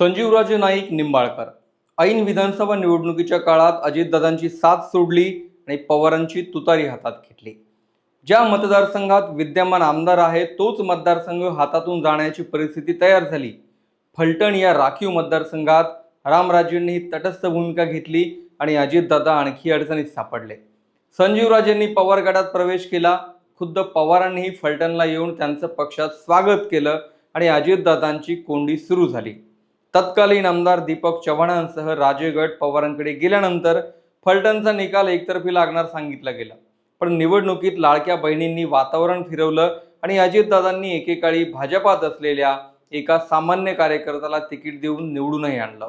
संजीवराजे नाईक निंबाळकर. ऐन विधानसभा निवडणुकीच्या काळात अजितदादांची साथ सोडली आणि पवारांची तुतारी हातात घेतली. ज्या मतदारसंघात विद्यमान आमदार आहे तोच मतदारसंघ हातातून जाण्याची परिस्थिती तयार झाली. फलटण या राखीव मतदारसंघात रामराजेंनी तटस्थ भूमिका घेतली आणि अजितदादा आणखी अडचणीत सापडले. संजीवराजेंनी पवार गटात प्रवेश केला. खुद्द पवारांनीही फलटणला येऊन त्यांचं पक्षात स्वागत केलं आणि अजितदादांची कोंडी सुरू झाली. तत्कालीन आमदार दीपक चव्हाणांसह राजे गट पवारांकडे गेल्यानंतर फलटणचा निकाल एकतर्फी लागणार सांगितला गेला. पण निवडणुकीत लाडक्या बहिणींनी वातावरण फिरवलं आणि अजितदादांनी एकेकाळी भाजपात असलेल्या एका सामान्य कार्यकर्त्याला तिकीट देऊन निवडूनही आणलं.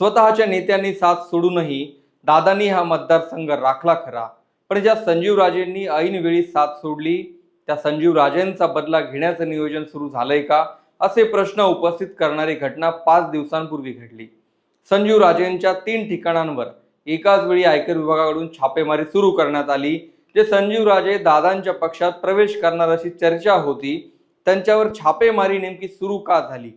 स्वतःच्या नेत्यांनी साथ सोडूनही दादांनी हा मतदारसंघ राखला खरा. पण ज्या संजीव राजेंनी ऐनवेळी साथ सोडली त्या संजीव राजेंचा बदला घेण्याचं नियोजन सुरू झालंय का? असे प्रश्न उपस्थित करणारी घटना पाच दिवसांपूर्वी घडली. संजीव राजेंच्या तीन ठिकाणांवर एकाच वेळी आयकर विभागाकडून छापेमारी सुरू करण्यात आली जे संजीव राजे दादांच्या पक्षात प्रवेश करणार अशी चर्चा होती. त्यांच्यावर छापेमारी नेमकी सुरू का झाली?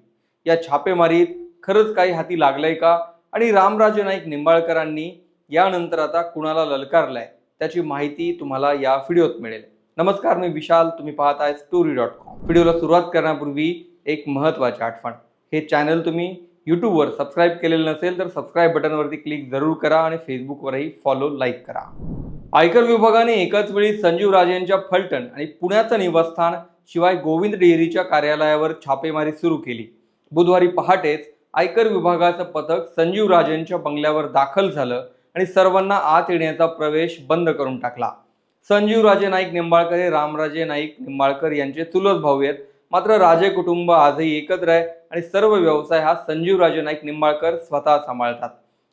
या छापेमारीत खरंच काही हाती लागलंय का? आणि रामराजे नाईक निंबाळकरांनी यानंतर आता कुणाला ललकारलाय? त्याची माहिती तुम्हाला या व्हिडिओत मिळेल. नमस्कार मी विशाल. तुम्ही पाहत स्टोरी डॉट कॉम व्हिडिओला सुरुवात करण्यापूर्वी एक महत्त्वाची आठवण. हे चॅनल तुम्ही यूट्यूबवर सबस्क्राईब केलेलं नसेल तर सबस्क्राईब बटनवरती क्लिक जरूर करा आणि फेसबुकवरही फॉलो लाईक करा. आयकर विभागाने एकाच वेळी संजीव राजेंच्या फलटण आणि पुण्याचं निवासस्थान शिवाय गोविंद डेअरीच्या कार्यालयावर छापेमारी सुरू केली. बुधवारी पहाटेच आयकर विभागाचं पथक संजीव राजेंच्या बंगल्यावर दाखल झालं आणि सर्वांना आत येण्याचा प्रवेश बंद करून टाकला. संजीव राजे नाईक निंबाळकर हे रामराजे नाईक निंबाळकर यांचे चुलत भाऊ आहेत. मात्र राजे कुटुंब आजही एकत्र आहे आणि सर्व व्यवसाय हा संजीव राजे नाईक निंबाळकर स्वतः सांभाळतात.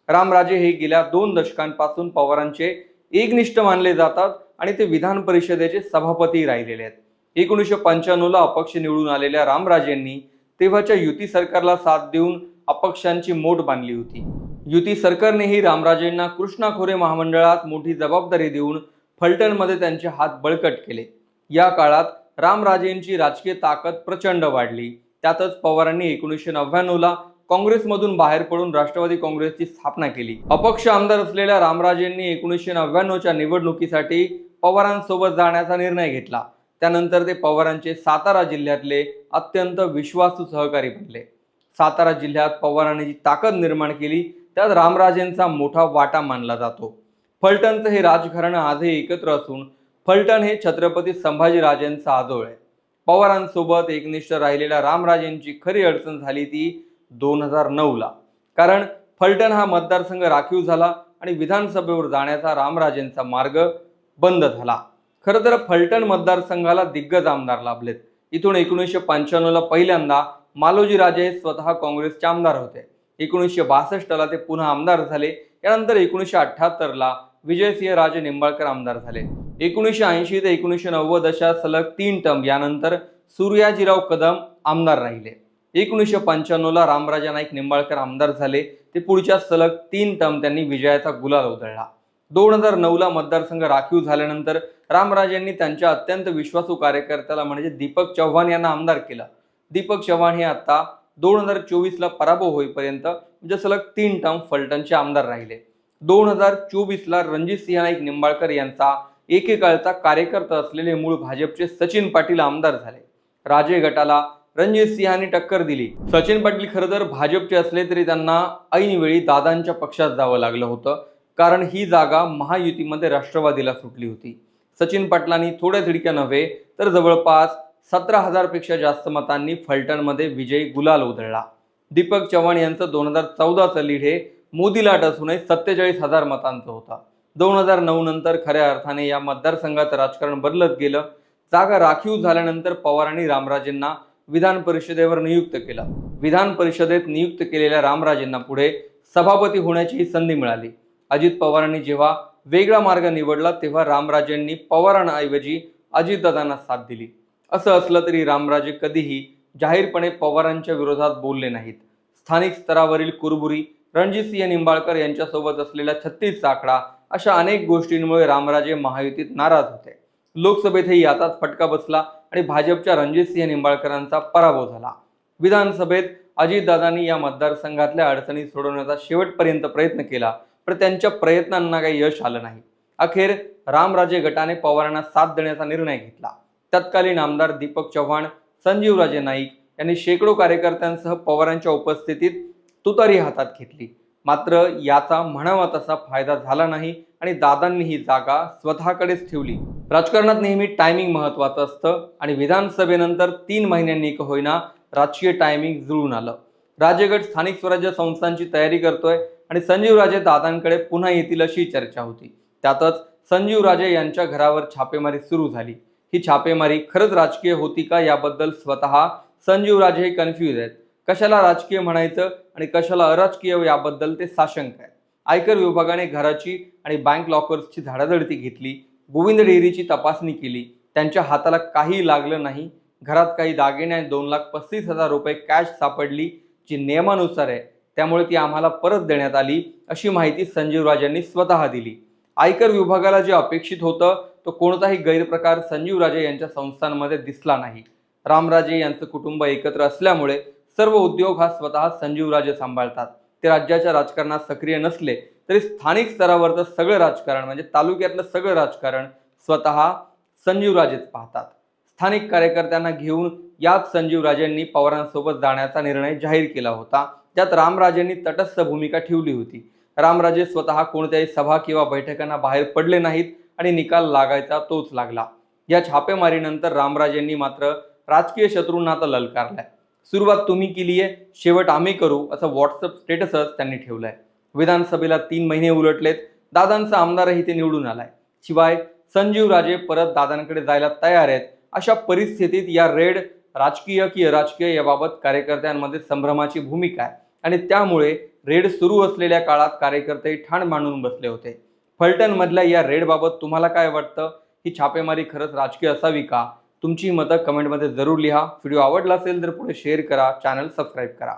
रामराजे हे गेल्या दोन दशकांपासून पवारांचे एकनिष्ठ मानले जातात आणि ते विधान परिषदेचे सभापती राहिलेले आहेत. एकोणीसशे पंच्याण्णवला अपक्ष निवडून आलेल्या रामराजेंनी तेव्हाच्या युती सरकारला साथ देऊन अपक्षांची मोठ बांधली होती. युती सरकारनेही रामराजेंना कृष्णा खोरे महामंडळात मोठी जबाबदारी देऊन फलटणमध्ये त्यांचे हात बळकट केले. या काळात रामराजेंची राजकीय ताकद प्रचंड वाढली. त्यातच पवारांनी एकोणीसशे नव्याण्णवला काँग्रेसमधून बाहेर पडून राष्ट्रवादी काँग्रेसची स्थापना केली. अपक्ष आमदार असलेल्या रामराजेंनी एकोणीसशे नव्याण्णवच्या निवडणुकीसाठी पवारांसोबत जाण्याचा निर्णय घेतला. त्यानंतर ते पवारांचे सातारा जिल्ह्यातले अत्यंत विश्वासू सहकारी बनले. सातारा जिल्ह्यात पवारांनी जी ताकद निर्माण केली त्यात रामराजेंचा मोठा वाटा मानला जातो. फलटणचं हे राजघराणं आजही एकत्र असून फलटण हे छत्रपती संभाजीराजेंचं आजोळ आहे. पवारांसोबत एकनिष्ठ राहिलेल्या रामराजेंची खरी अडचण झाली ती दोन हजार नऊला. कारण फलटण हा मतदारसंघ राखीव झाला आणि विधानसभेवर जाण्याचा रामराजेंचा मार्ग बंद झाला. खरं तर फलटण मतदारसंघाला दिग्गज आमदार लाभलेत. इथून एकोणीसशे पंच्याण्णवला पहिल्यांदा मालोजी राजे हे स्वतः काँग्रेसचे आमदार होते. एकोणीसशे बासष्टला ते पुन्हा आमदार झाले. यानंतर एकोणीसशे अठ्ठ्याहत्तरला विजयसिंह राजे निंबाळकर आमदार झाले. एकोणीसशे ऐंशी ते एकोणीसशे नव्वद अशा सलग तीन टर्म यानंतर सूर्याजीराव कदम आमदार राहिले. एकोणीसशे पंच्याण्णवला रामराजा नाईक निंबाळकर आमदार झाले. ते पुढच्या सलग तीन टर्म त्यांनी विजयाचा गुलाल उधळला. दोन हजार नऊला मतदारसंघ राखीव झाल्यानंतर रामराजांनी त्यांच्या अत्यंत विश्वासू कार्यकर्त्याला म्हणजे दीपक चव्हाण यांना आमदार केलं. दीपक चव्हाण हे आता दोन हजार चोवीसला पराभव होईपर्यंत म्हणजे सलग तीन टर्म फलटणचे आमदार राहिले. दोन हजार चोवीसला रणजित सिंह नाईक निंबाळकर यांचा एकेकाळचा कार्यकर्ता असलेले मूळ भाजपचे सचिन पाटील आमदार झाले. राजे गटाला रणजित सिंहांनी टक्कर दिली. सचिन पाटील खरं तर भाजपचे असले तरी त्यांना ऐनवेळी दादांच्या पक्षात जावं लागलं होतं कारण ही जागा महायुतीमध्ये राष्ट्रवादीला सुटली होती. सचिन पाटलांनी थोड्या थिडक्या नव्हे तर जवळपास सतरा हजारपेक्षा जास्त मतांनी फलटणमध्ये विजयी गुलाल उधळला. दीपक चव्हाण यांचं दोन हजार चौदाचं लीड हे मोदी लाट असूनही सत्तेचाळीस हजार मतांचं होता. दोन हजार नऊ नंतर खऱ्या अर्थाने या मतदारसंघात राजकारण बदलत गेलं. जागा राखीव झाल्यानंतर पवारांनी रामराजेंना विधान परिषदेवर नियुक्त केलं. विधान परिषदेत नियुक्त केलेल्या रामराजेंना पुढे सभापती होण्याचीही संधी मिळाली. अजित पवारांनी जेव्हा वेगळा मार्ग निवडला तेव्हा रामराजेंनी पवारांऐवजी अजितदादांना साथ दिली. असं असलं तरी रामराजे कधीही जाहीरपणे पवारांच्या विरोधात बोलले नाहीत. स्थानिक स्तरावरील कुरबुरी रणजितसिंह निंबाळकर यांच्यासोबत असलेला छत्तीसचा आकडा अशा अनेक गोष्टींमुळे रामराजे महायुतीत नाराज होते. लोकसभेतही याचाच फटका बसला आणि भाजपच्या रणजितसिंह निंबाळकरांचा पराभव झाला. विधानसभेत अजितदादांनी या मतदारसंघातल्या अडचणी सोडवण्याचा शेवटपर्यंत प्रयत्न केला पण त्यांच्या प्रयत्नांना काही यश आलं नाही. अखेर रामराजे गटाने पवारांना साथ देण्याचा निर्णय घेतला. तत्कालीन आमदार दीपक चव्हाण संजीवराजे नाईक यांनी शेकडो कार्यकर्त्यांसह पवारांच्या उपस्थितीत तुतारी हातात घेतली. मात्र याचा म्हणावा तसा फायदा झाला नाही आणि दादांनी ही जागा स्वतःकडेच ठेवली. राजकारणात नेहमी टायमिंग महत्वाचं असतं आणि विधानसभेनंतर तीन महिन्यांनी का होईना राजकीय टायमिंग जुळून आलं. राजगड स्थानिक स्वराज्य संस्थांची तयारी करतोय आणि संजीव राजे दादांकडे पुन्हा येतील अशी चर्चा होती. त्यातच संजीव राजे यांच्या घरावर छापेमारी सुरू झाली. ही छापेमारी खरंच राजकीय होती का याबद्दल स्वतः संजीव राजे हे कन्फ्यूज आहेत. कशाला राजकीय म्हणायचं आणि कशाला अराजकीय याबद्दल ते साशंक आहेत. आयकर विभागाने घराची आणि बँक लॉकर्सची झाडाझडती घेतली गोविंद डेअरीची तपासणी केली त्यांच्या हाताला काही लागलं नाही घरात काही दागिने आणि दोन लाख पस्तीस हजार रुपये कॅश सापडली जी नियमानुसार आहे त्यामुळे ती आम्हाला परत देण्यात आली अशी माहिती संजीव राजांनी स्वतः दिली. आयकर विभागाला जे अपेक्षित होतं तो कोणताही गैरप्रकार संजीव राजे यांच्या संस्थांमध्ये दिसला नाही. रामराजे यांचं कुटुंब एकत्र असल्यामुळे सर्व उद्योग हा स्वतः संजीव राजे सांभाळतात. ते राज्याच्या राजकारणात सक्रिय नसले तरी स्थानिक स्तरावरचं सगळं राजकारण म्हणजे तालुक्यातलं सगळं राजकारण स्वतः संजीव राजेच पाहतात. स्थानिक कार्यकर्त्यांना घेऊन याच संजीव राजेंनी पवारांसोबत जाण्याचा निर्णय जाहीर केला होता. त्यात रामराजेंनी तटस्थ भूमिका ठेवली होती. रामराजे स्वतः कोणत्याही सभा किंवा बैठकांना बाहेर पडले नाहीत आणि निकाल लागायचा तोच लागला. या छापेमारीनंतर रामराजेंनी मात्र राजकीय शत्रूंना आता ललकारलाय. सुरुवात तुम्ही केली आहे शेवट आम्ही करू असं व्हॉट्सअप स्टेटसच त्यांनी ठेवलंय. विधानसभेला तीन महिने उलटलेत दादांचा आमदारही ते निवडून आलाय. शिवाय संजीव राजे परत दादांकडे जायला तयार आहेत. अशा परिस्थितीत या रेड राजकीय की अराजकीय याबाबत कार्यकर्त्यांमध्ये संभ्रमाची भूमिका आहे. आणि त्यामुळे रेड सुरू असलेल्या काळात कार्यकर्ते ठाण मांडून बसले होते. फलटणमधल्या या रेडबाबत तुम्हाला काय वाटतं? ही छापेमारी खरंच राजकीय असावी का? तुमची मतं कमेंटमध्ये जरूर लिहा. व्हिडिओ आवडला असेल तर पुढे शेअर करा. चॅनल सबस्क्राईब करा.